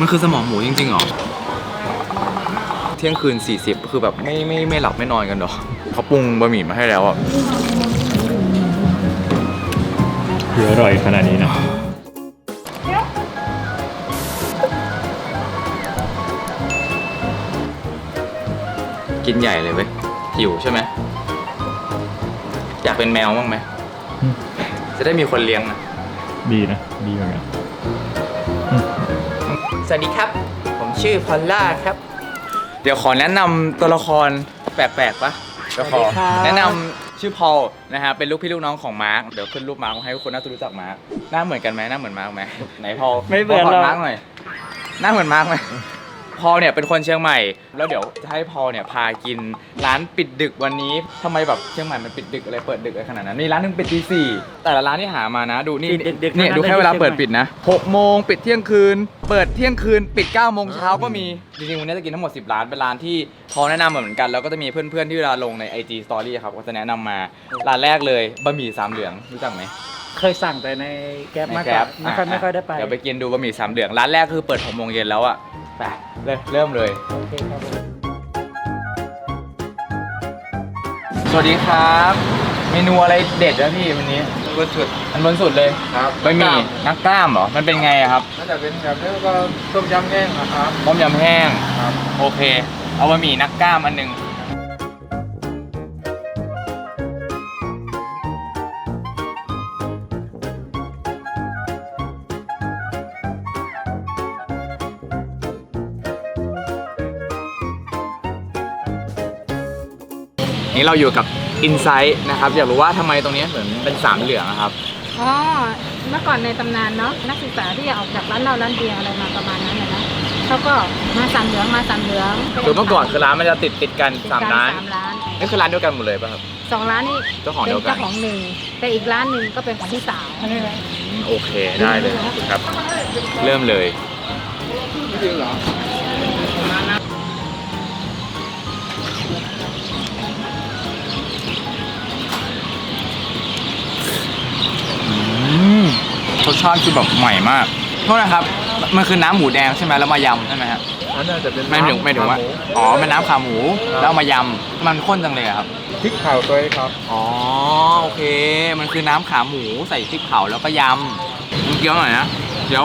มันคือสมองหมูจริงๆเหรอ เที่ยงคืน 40 คือแบบไม่ไม่ไม่หลับไม่นอนกันเหรอเขาปรุงบะหมี่มาให้แล้วอะคืออร่อยขนาดนี้นะกินใหญ่เลยเว้ยหิวใช่ไหมอยากเป็นแมวบ้างไหม จะได้มีคนเลี้ยงนะดีนะ ดีเหมือนกัน สวัสดีครับ ผมชื่อพอลล่าครับ เดี๋ยวขอแนะนำตัวละครแปลกๆปะเดี๋ยวขอสวัสดีครับ แนะนำชื่อพอลนะฮะเป็นลูกพี่ลูกน้องของมาร์คเดี๋ยวขึ้นรูปมาร์คให้ทุกคนน่าจะรู้จักมาร์คหน้าเหมือนกันไหมหน้าเหมือนมาร์คไหมไหนพอลไม่เหมือนพลหรอก มาร์คหน่อยหน้าเหมือนมาร์คไหม พอลเนี่ยเป็นคนเชียงใหม่ แล้วเดี๋ยวจะให้พอลเนี่ยพากินร้านปิดดึกวันนี้ทำไมแบบเชียงใหม่มันปิดดึกอะไรเปิดดึกอะไรขนาดนั้นนี่ร้านหนึงปิดตีสี่แต่ละร้านที่หามานะดูนี่ปิดดึกๆเนี่ยทั้งนั้นดูแค่เวลาเลยที่เปิดเชียงใหม่ปิดนะ6โมงปิดเที่ยงคืน เปิดเที่ยงคืน ปิด9โมงเช้าก็มีจริงๆวันนี้จะกินทั้งหมด 10 ร้านเป็นร้านที่พอแนะนำมาเหมือนกันแล้วก็จะมีเพื่อนๆที่เวลาลงใน IG Story ครับก็จะแนะนำมาร้านแรกเลยบะหมี่สามเหลืองรู้จักไหม เคยสั่งแต่ในแก๊ปในมากกแกร็ว่าบไม่ค่อยไม่ค่อยได้ไป เดี๋ยวไปกินดูบะหมี่สามเหลือง ร้านแรกคือเปิด6โมงเย็นแล้วอะ ไปเลยเริ่มเลย โอเคครับผมสวัสดีครับ เมนูอะไรเด็ดนะพี่วันนี้ บนสุดอันบนสุดเลยครับบะหมี่นักกล้ามเหรอ มันเป็นไงอะครับน่าจะเป็นแบบนี้ก็ต้มยำแห้งนะครับต้มยำแห้ง ครับ โอเค เอาบะหมี่นักกล้ามอันหนึ่ง นี่เราอยู่กับ Insight นะครับ อยากรู้ว่าทำไมตรงนี้เหมือนเป็นสามเหลืองอะครับ อ๋อ เมื่อก่อนในตำนานเนาะนักศึกษาที่ออกจากร้านเหล้าร้านเบียร์อะไรมาประมาณนั้นนะนะเขาก็มาสามเหลืองมาสามเหลืองคือเมื่อก่อนคือร้านมันจะติดติดๆกันติดสามกันร้านสามร้านนี่คือร้านเดียวกันหมดเลยป่ะครับสองร้านนี่เจ้าของเดีเป็ยวนกันเจ้าของหนึ่งแต่อีกร้านหนึ่งก็เป็นของพี่สาวโอเคได้เลยครับ เริ่มเลยจริงเหรออื สชาติคือแบบใหม่มากโทษนะครับ มันคือน้ำหมูแดงใช่ไหมแล้วมายำใช่ไหมฮะอันน่าจะเป็นไม่ถึงไม่ถึงว่า อ๋อเป็นน้ำขาหมูแล้วเอามายำมันข้นจังเลยอะครับ พริกเผาตัวนี้ครับ อ๋อโอเค มันคือน้ำขาหมูใส่พริกเผาแล้วก็ยำมันเกี๊ยวหน่อยนะเดี๋ยว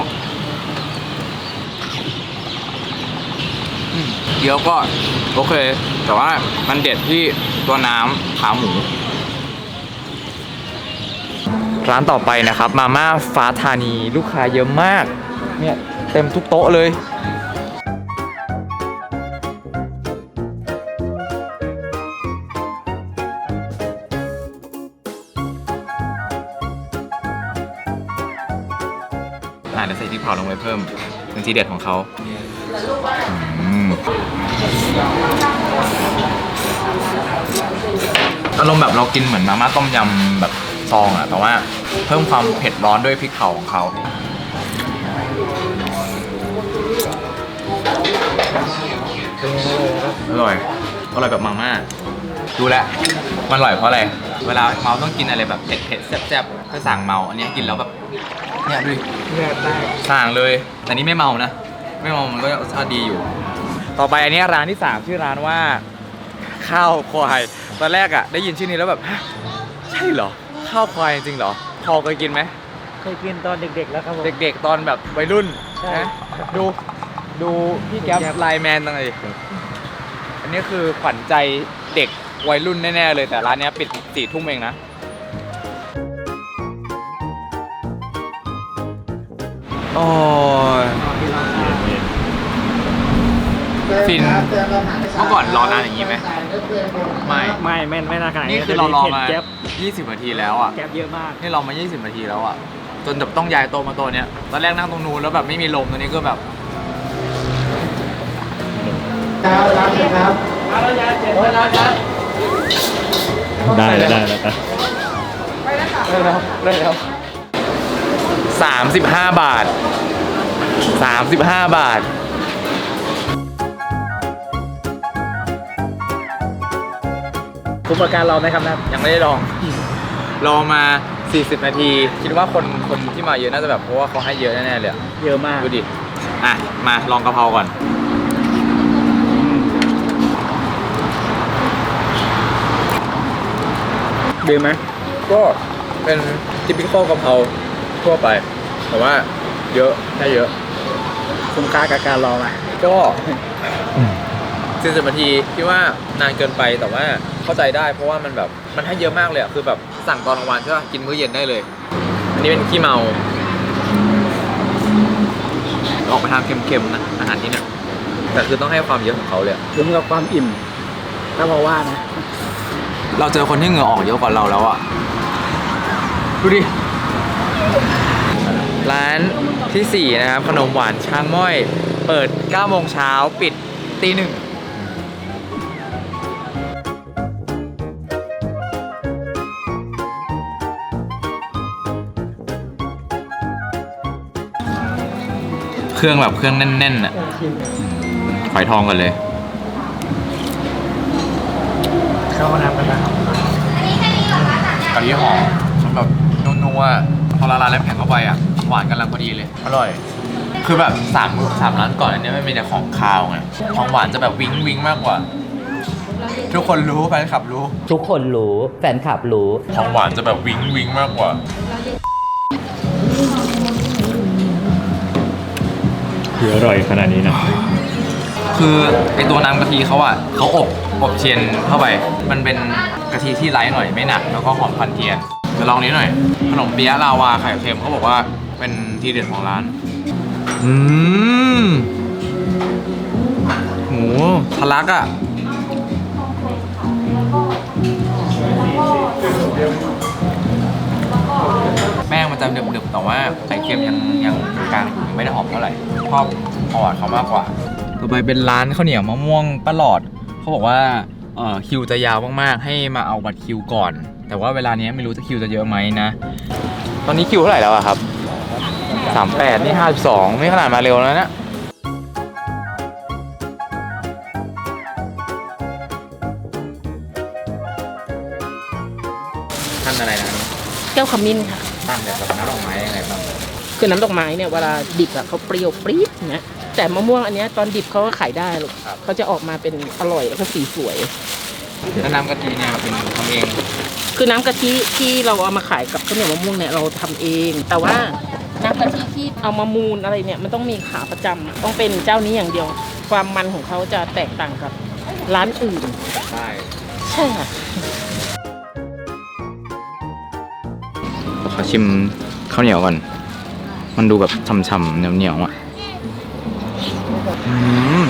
อืมเกี๊ยวก็โอเค แต่ว่ามันเด็ดที่ตัวน้ำขาหมู ร้านต่อไปนะครับ มาม่าฟ้าธานีลูกค้าเยอะมาก เนี่ยเต็มทุกโต๊ะเลยอ่าเดี๋ยวใส่พริกเผาลงไปเพิ่มเป็นทีเด็ดของเขาอืมอารมณ์แบบเรากินเหมือนมาม่าต้มยำแบบ ซองอะแต่ว่าเพิ่มความเผ็ดร้อนด้วยพริกเผาของเขาอร่อยอร่อยแบบมาม่าดูแลวมันอร่อยเพราะอะไร เวลาเมาต้องกินอะไรแบบเผ็ดเผ็ดๆแซ่บๆก็สั่งเมา อันนี้กินแล้วแบบเนี่ยดูดิเลือดได้สั่งเลย แต่นี่ไม่เมานะ ไม่เมามันก็รสชาติดีอยู่ ต่อไปอันนี้ร้านที่ 3 ชื่อร้านว่า ข้าวควาย ตอนแรกอะได้ยินชื่อนี้แล้วแบบฮะใช่เหรอ ข้าวควายจริงเหรอพอเคยกินไหมเคยกินตอนเด็กๆแล้วครับผม เด็กๆตอนแบบวัยรุ่นใช่ นะดูดูพี่แก๊ปไลน์แมนตั้งเลยอันนี้คือขวัญใจเด็กวัยรุ่นแน่ๆเลยแต่ร้านเนี้ยปิดสี่ทุ่มเองนะ โอ้ย ฟินเมื่อก่อนรอนานอย่างนี้ไหมไม่ ไม่ไม่ไม่น่าขนาดนี่คือเรารอมาแก๊ป 20นาทีแล้วอะ แก๊ปเยอะมาก นี่เรามา 20 นาทีแล้วอะ จนแบบต้องย้ายโต๊ะมาโต๊ะเนี้ย ตอนแรกนั่งตรงนู้นแล้วแบบไม่มีลมตอนนี้ก็แบบได้แล้วได้แล้วได้ได้แล้วได้แล้วสามสิบห้าบาทสามสิบห้าบาท คุ้มกับการรอไหมครับนะยังไม่ได้ลอง รอมา 40 นาที คิดว่าคนคนที่มาเยอะน่าจะแบบเพราะว่าเขาให้เยอะแน่ๆเลยอะเยอะมาก ดูดิ อะ มาลองกะเพราก่อน ดีไหมก็เป็นทิปิคอลกะเพราทั่วไป แต่ว่าเยอะได้เยอะ คุ้มค่ากับการรอไหมก็ สี่สิบนาทีคิดว่านานเกินไปแต่ว่าเข้าใจได้เพราะว่ามันแบบมันให้เยอะมากเลยอะคือแบบสั่งตอนกลางวันใช่ป่ะกินมื้อเย็นได้เลย อันนี้เป็นขี้เมา ออกไปทางเค็มๆนะอาหารที่เนี่ยแต่คือต้องให้ความเยอะของเขาเลยอะคุ้มกับความอิ่มถ้ามาว่านะ เราเจอคนที่เหงื่อออกเยอะกว่าเราแล้วอะดูดิ ร้านที่ 4 นะครับ ขนมหวานช้างม้อย เปิด9โมงเช้าปิดตีหนึ่ง เครื่องแบบเครื่องแน่นๆอะฝอยทองกันเลย เข้ามาทำกันนะกะทิหอมมันแบบนัวๆพอละลายแล้วแข็งเข้าไปอะหวานกำลังพอดีเลย อร่อย คือแบบสามสามร้านก่อนอันเนี้ยมันมีแต่ของคาวไงของหวานจะแบบวิ้งวิ้งมากกว่า ทุกคนรู้แฟนคลับรู้ ทุกคนรู้แฟนคลับรู้ ของหวานจะแบบวิ้งวิ้งมากกว่า คืออร่อยขนาดนี้นะคือไอตัวน้ำกะทิเขาอะเขาอบอบเทียนเข้าไป มันเป็นกะทิที่ไร้หน่อยไม่หนักแล้วก็หอมพันเทียนเดี๋ยวลองนี้หน่อย ขนมเปี๊ยะลาวาไข่เค็มเขาบอกว่าเป็นทีเด็ดของร้าน อืมหมูทะลักอะ แป้งมันจะหนึบๆแต่ว่าไข่เค็มยังยังกลางอยู่ยังไม่ได้หอมเท่าไหร่ชอบประวัติเขามากกว่า ต่อไปเป็นร้านข้าวเหนียวมะม่วงป้าหลอดเขาบอกว่าเอ่อคิวจะยาวมากๆ ให้มาเอาบัตรคิวก่อน แต่ว่าเวลานี้ไม่รู้จะคิวจะเยอะไหมนะ ตอนนี้คิวเท่าไหร่แล้วอะครับ38นี่52ไม่ขนาดมาเร็วแล้วนะท่านอะไรนะแก้วขมิ้นค่ะ ตั้งแต่กับน้ำดอกไม้ยังไงบ้างคือน้ำดอกไม้เนี่ยเวลาดิบอะเขาเปรี้ยวปรี๊ดอย่างเงี้ยแต่มะม่วงอันเนี้ยตอนดิบเขาก็ขายได้ลูกครับเขาจะออกมาเป็นอร่อยแล้วก็สีสวยแล้วน้ำกะทิเนี่ยเป็นทำเอง คือน้ำกะทิที่เราเอามาขายกับข้าวเหนียวมะม่วงเนี่ยเราทำเอง แต่ว่าน้ำกะทิที่เอามามูลอะไรเนี่ยมันต้องมีขาประจำอะต้องเป็นเจ้านี้อย่างเดียว ความมันของเขาจะแตกต่างกับร้านอื่นใช่ใช่ค่ะ ขอชิมข้าวเหนียวก่อน มันดูแบบฉ่ำๆเหนียวๆอะอืม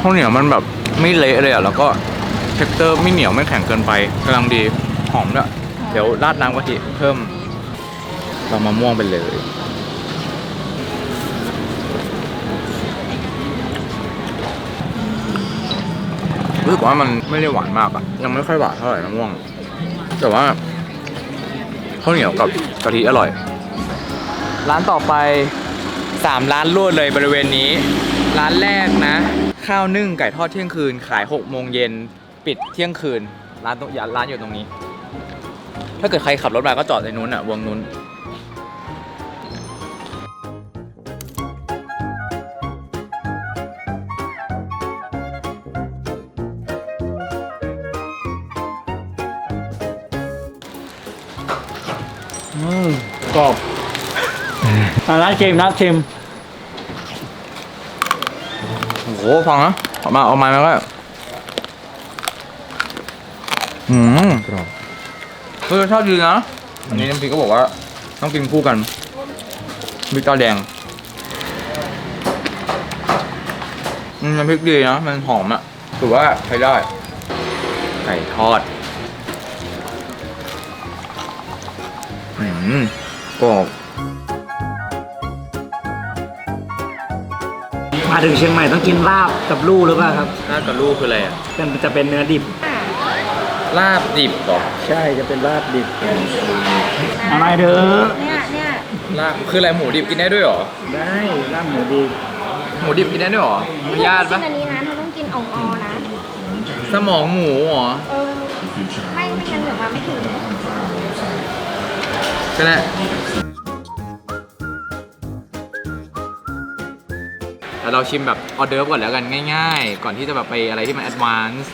ข้าวเหนียวมันแบบไม่เละเลยอะแล้วก็เท็กเจอร์ไม่เหนียวไม่แข็งเกินไปกำลังดีหอมด้วยเดี๋ยวราดน้ำกะทิเพิ่มเรามะม่วงไปเลยรู้สึกว่ามันไม่ได้หวานมากอะยังไม่ค่อยหวานเท่าไหร่มะม่วง แต่ว่า ข้าวเหนียวกับกะทิอร่อย ร้านต่อไป 3 ร้านรวดเลยบริเวณนี้ ร้านแรกนะ ข้าวนึ่งไก่ทอดเที่ยงคืน ขาย6โมงเย็นปิดเที่ยงคืน ร้านตรงร้านอยู่ตรงนี้ ถ้าเกิดใครขับรถมาก็จอดในนู้นอะวงนู้น นเค็มร้านเค็มโอ้โหฟังนะเอามาเอามาแล้วก็อืมกรอบเออชอบดีนะ อันนี้น้ำพริกก็บอกว่า ต้องกินคู่กันพริกตาแดงอืมน้ำพริกดีนะ มันหอมอะถือว่าใช้ได้ ไก่ทอด อืมกรอบ มาถึงเชียงใหม่ต้องกินลาบกับลู่หรือเปล่าครับลาบกับลูกคืออะไรอะเป็นจะเป็นเนื้อดิบ ลาบดิบเหรอใช่จะเป็นลาบดิบอะไรเด้อเนี่ยเนี่ยลาบคืออะไรหมูดิบกินได้ด้วยเหรอได้ลาบหมูดิบหมูดิบกินได้ด้วยเหรอญาติปะอันนี้นะเราต้องกินอ่องๆนะ สมองหมูเหรอเออ ไม่ไม่งั้นเดี๋ยวมาไม่ถึงก็ได้ เราชิมแบบออเดิร์ฟก่อนแล้วกันง่ายๆ ก่อนที่จะแบบไปอะไรที่มันแอดวานซ์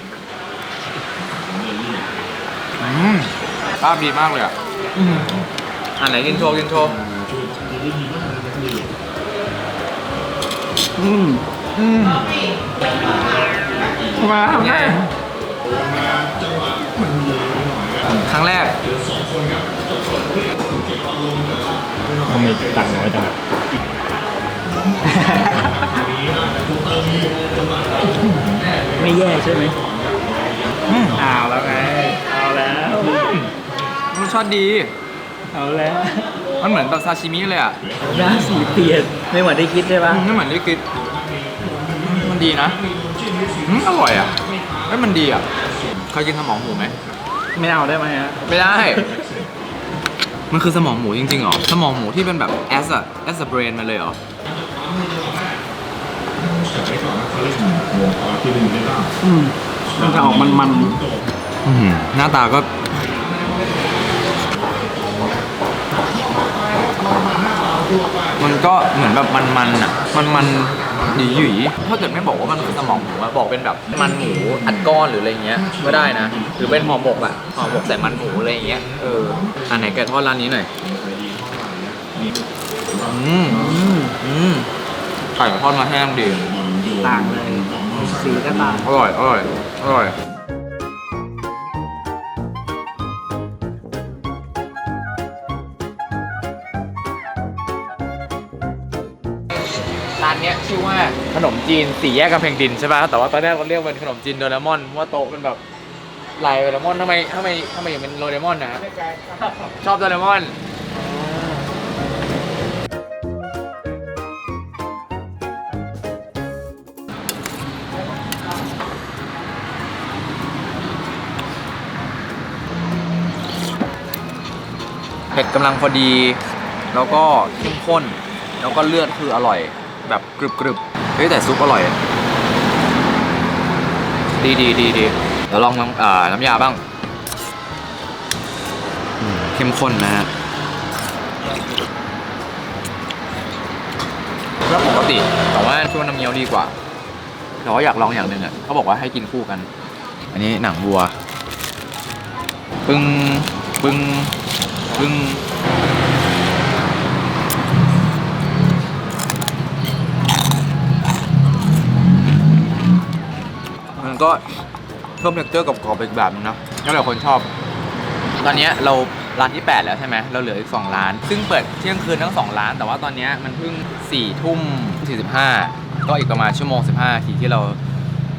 อืมภาพดีมากเลยอะอืมอันไหนกินโชว์กินโชว์อืมอืมมาทำไงครั้งแรกทำไมตังค์น้อยจังอะ ไม่แย่ใช่ไหมอืมเอาแล้วไง เอาแล้วรสชาติดี เอาแล้ว มันเหมือนแบบซาชิมิเลยอะหน้าสีเปลี่ยนไม่เหมือนได้คิดใช่ปะอืมไม่เหมือนที่คิด มันดีนะอืมอร่อยอะเฮ้ยมันดีอะเคยกินสมองหมูไหม ไม่เอาได้ไหมฮะ ไม่ได้ มันคือสมองหมูจริงๆเหรอ สมองหมูที่เป็นแบบ as a as a brain มาเลย เหรออืมมันจะออกมันมันอื้อหือหน้าตาก็ มันก็เหมือนแบบมันๆอะ มันมันหยีหยๆถ้าเกิดไม่บอกว่ามันคือสมองหมูอะบอกเป็นแบบมันหมูอัดก้อนหรืออะไรเงี้ยก็ได้นะ หรือเป็นห่อหมกอะห่อหมกใส่มันหมูอะไรเงี้ย เออ อันไหนไก่ทอดร้านนี้หน่อย อืม อืมอืมไก่ทอดมาแห้งดี ต่างเลยสีก็ต่างอร่อย อร่อย อร่อย ร้านเนี้ยชื่อว่าขนมจีนสี่แยกกำแพงดินใช่ป่ะ แต่ว่าตอนแรกเราเรียกเป็นขนมจีนโดเรมอนเพราะว่าโต๊ะเป็นแบบลายโดเรมอนทำไมทำไมทำไมถึงเป็นโดเรมอนนะ ชอบโดเรมอน ผ็ดกำลังพอดี แล้วก็เข้มข้น แล้วก็เลือดคืออร่อย แบบกรึบกรึบๆเฮ้ยแต่ซุปอร่อย ดีดีดีดีเดี๋ยวลองน้ำอ่าน้ำยาบ้างอืมเข้มข้นนะฮะก็ปกติแต่ว่าช่วงน้ำเงี้ยวดีกว่าแต่ว่าอยากลองอย่างหนึ่งอะเขาบอกว่าให้กินคู่กัน อันนี้หนังวัว ปึ้งปึ้ง ปึ้งมันก็เพิ่มเท็กเจอร์กับกรอบๆอีกแบบนึงนะแล้วแต่คนชอบ ตอนเนี้ยเราร้านที่ 8 แล้วใช่ไหมเราเหลืออีก 2 ร้าน ซึ่งเปิดเที่ยงคืนทั้ง 2 ร้าน แต่ว่าตอนเนี้ยมันเพิ่ง4ทุ่ม45 ก็อีกประมาณชั่วโมง 15นาทีที่เรา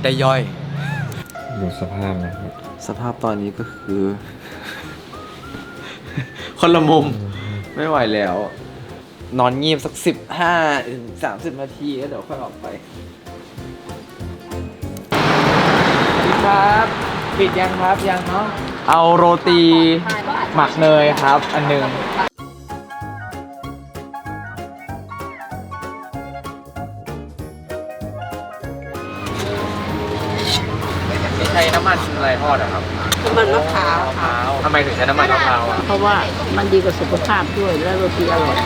ได้ย่อย ดูสภาพนะครับ สภาพตอนนี้ก็คือ คนละมุม ไม่ไหวแล้ว นอนงีบสักสิบห้าถึงสามสิบนาทีแล้วเดี๋ยวค่อยออกไปครับปิดยังครับยังเนาะเอาโรตีหมักเนยครับ อันหนึ่ง ไมถึงใช้น้ำมันมะพร้าวอะเพราะว่ามันดีกับสุขภาพด้วยและโรตีอร่อย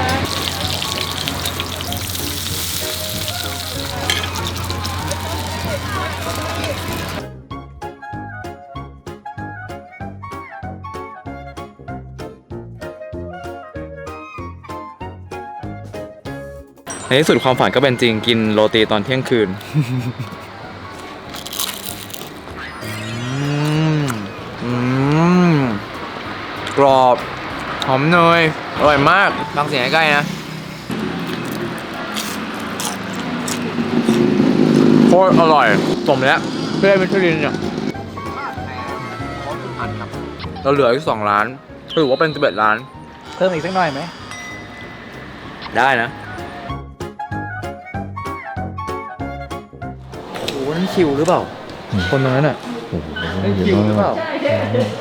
ในที่สุดความฝันก็เป็นจริงกินโรตีตอนเที่ยงคืน รอบ หอมเนย อร่อยมากฟังเสียงใกล้ๆนะ โคตรอร่อย สมแล้วเพื่อนมิชลินเนี่ย เราเหลืออีกสองร้านถือว่าเป็นสิบเอ็ดร้าน เพิ่มอีกสักหน่อยไหม ได้นะ โอ้โหนั่นคิวหรือเปล่า คนตรงนั้นอะโอ้โหนั่นเยคิวอะหรือเปมาล่า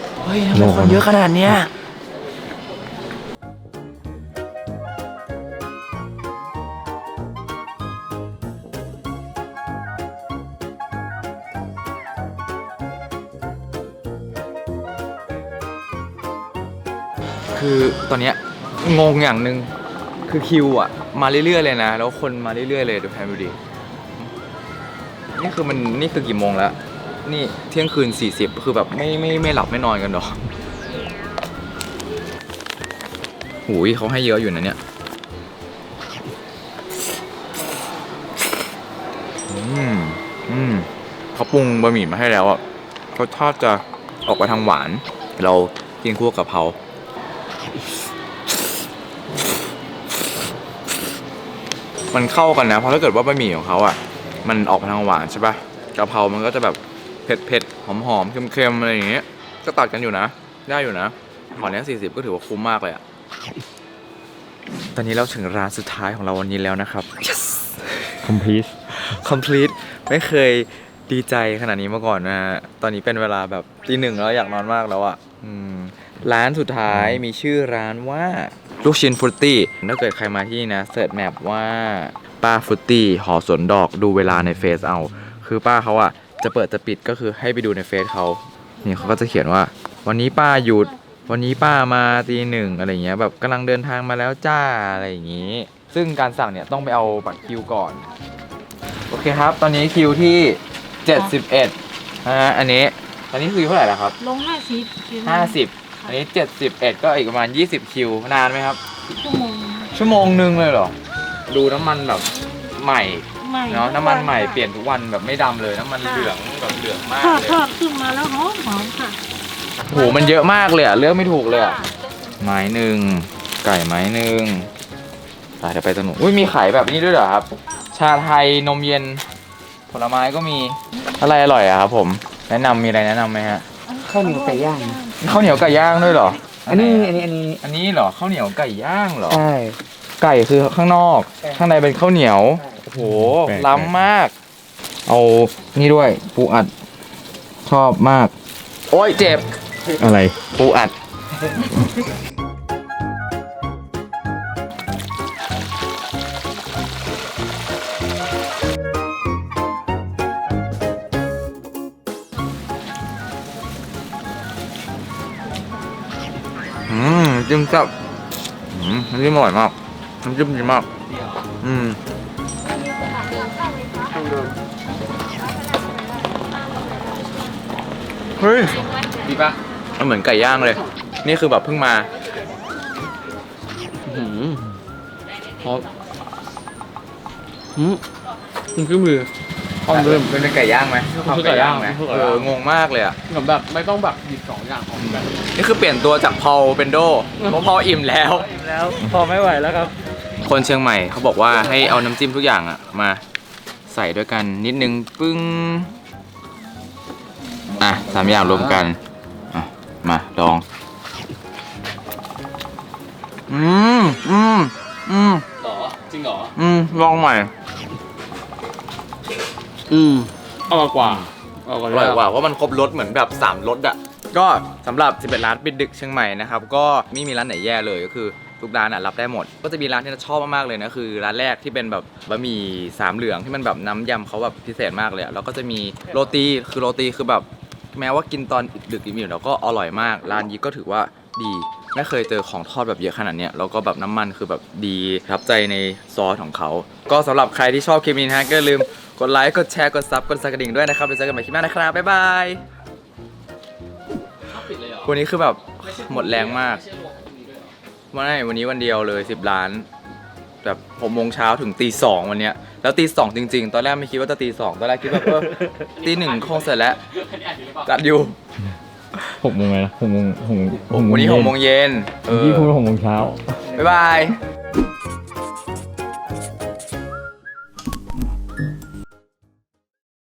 ก เฮ้ยทำไมคนเยอะขนาดเนี้ยคือตอนเนี้ยงงอย่างหนึ่งคือคิวอะมาเรื่อยๆเลยนะ แล้วคนมาเรื่อยๆเลยเดี๋ยวแพนดูดินี่คือมันนี่คือกี่โมงแล้ว นี่เที่ยงคืน 40 คือแบบไม่ไม่ไม่หลับไม่นอนกันหรอหูยเขาให้เยอะอยู่นะเนี่ยอืมอืมเขาปรุงบะหมี่มาให้แล้วอะรสชาติจะออกไปทางหวาน เรากินคู่กับกะเพรามันเข้ากันนะ เพราะถ้าเกิดว่าบะหมี่ของเขาอะ มันออกไปทางหวานใช่ปะกะเพรามันก็จะแบบ เผ็ดเผ็ดหอมหอมเค็มเค็มๆอะไรอย่างเงี้ยก็ตัดกันอยู่นะ ได้อยู่นะขอเนี้สี่สิบก็ถือว่าคุ้มมากเลยอะตอนนี้เราถึงร้านสุดท้ายของเราวันนี้แล้วนะครับ yes คอมพลีท complete ไม่เคยดีใจขนาดนี้มาก่อนนะฮะตอนนี้เป็นเวลาแบบตีหนึ่งแล้วอยากนอนมากแล้วอะ่ะอืมร้านสุดท้ายมีชื่อร้านว่าลูกชิ้นฟรุตตี้ถ้าเกิดใครมาที่นี่นะเสิร์ชแมปว่าป้าฟรุตตี้หอสวนดอกดูเวลาในเฟซเอา คือป้าเขาอะ จะเปิดจะปิดก็คือให้ไปดูในเฟซเขานี่เขาก็จะเขียนว่า วันนี้ป้าหยุด วันนี้ป้ามาตีหนึ่งอะไรเงี้ยแบบกำลังเดินทางมาแล้วจ้าอะไรอย่างงี้ ซึ่งการสั่งเนี่ยต้องไปเอาบัตรคิวก่อน โอเคครับ ตอนนี้คิวที่ 71นะฮะอันนี้ตอนนี้คือเท่าไหร่แล้วครับ ลงห้าสิบ50 อันนี้ 71 ก็อีกประมาณ 20 คิวนานไหมครับ ชั่วโมงชั่วโมงหนึ่งเลยเหรอ ดูน้ำมันแบบใหม่ใหม่เนาะน้ำมันใหม่เปลี่ยนทุกวันแบบไม่ดำเลยน้ำมันเหลืองแบบเหลืองมากทอดเลยทอดขึ้นมาแล้วหอมหอมค่ะโหมันเยอะมากเลยอะเลือกไม่ถูกเลยอะไม้หนึ่งไก่ไม้หนึ่งไปเดี๋ยวไปสนุกอุ้ยมีขายแบบนี้ด้วยเหรอครับ ชาไทยนมเย็น ผลไม้ก็มีอะไรอร่อยอะครับ ผมแนะนำมีอะไรแนะนำไหมฮะข้าวเหนียวไก่ย่าง ข้าวเหนียวไก่ย่างด้วยเหรออัอันนี้อันนี้อันนี้อันนี้เหรอข้าวเหนียวไก่ย่างเหรอ ใช่ ไก่คือข้างนอก ข้างในเป็นข้าวเหนียวโอ้ โหล้ำมาก เอานี่ด้วย ปูอัด ชอบมาก โอ้ยเจ็บ อะไร ปูอัด อืมจิ้มแซ่บอืมน้ำจิ้มอร่อยมากน้ำจิ้มดีมาก อืม เฮ้ยดีปะมันเหมือนไก่ย่างเลย นี่คือแบบเพิ่งมาหืมเขาหืมมันคือมือห้องเริ่มเป็นไก่ย่างไหมคือไก่ย่างไหมคือไก่เอย่างอองงมากเลยอะเหมือนแบบไม่ต้องแบบหยิบสองอย่างของกันนี่คือเปลี่ยนตัวจากพอลเป็นโดเพราะพออิ่มแล้วแล้วพอไม่ไหวแล้วครับ คนเชียงใหม่เขาบอกว่าให้เอาน้ำจิ้มทุกอย่างอะมา ใส่ด้วยกันนิดนึงปึ้ง อะสามอย่างรวมกันอะมาลอง อืมอืมอืมหรอจริงหรออืมลองใหม่ อืมอร่อยกว่าอร่อยอร่อยกว่าว่ามันครบรสเหมือนแบบ3รสอะ ก็สำหรับ 11 ร้านปิดดึกเชียงใหม่นะครับ ก็ไม่มีร้านไหนแย่เลยก็คือทุกร้านอะรับได้หมด ก็จะมีร้านที่เราชอบมากๆเลยนะคือร้านแรกที่เป็นแบบบะหมี่สามเหลืองที่มันแบบน้ำยำเขาแบบพิเศษมากเลยอะแล้วก็จะมีโรตีคือโรตีคือแบบ แม้ว่ากินตอนดึกๆอิ่มๆแล้วก็อร่อยมาก ร้านนี้ก็ถือว่าดี ไม่เคยเจอของทอดแบบเยอะขนาดเนี้ยแล้วก็แบบน้ำมันคือแบบดีประทับใจในซอสของเขา ก็สำหรับใครที่ชอบคลิปนี้นะฮะก็อย่าลืมกดไลค์กดแชร์กดซับกดสั่นกระดิ่งด้วยนะครับเดี๋ยวเจอกันใหม่คลิปหน้านะครับบ๊ายบายวันนี้คือแบบหมดแรงมากวันนี้วันนี้วันเดียวเลย 10 ล้าน แบบหกโมงเช้าถึงตีสองวันเนี้ย แล้วตีสองจริง ๆ ตอนแรกไม่คิดว่าจะตีสองตอนแรกคิดว่าเออตีหนึ่งคงเสร็จแล้วจัดอยู่หกโมงไงนะหกโมงหกโมงหกโมงวันนี้หกโมงเย็นเออพี่พูดว่าหกโมงเช้าบ๊ายบาย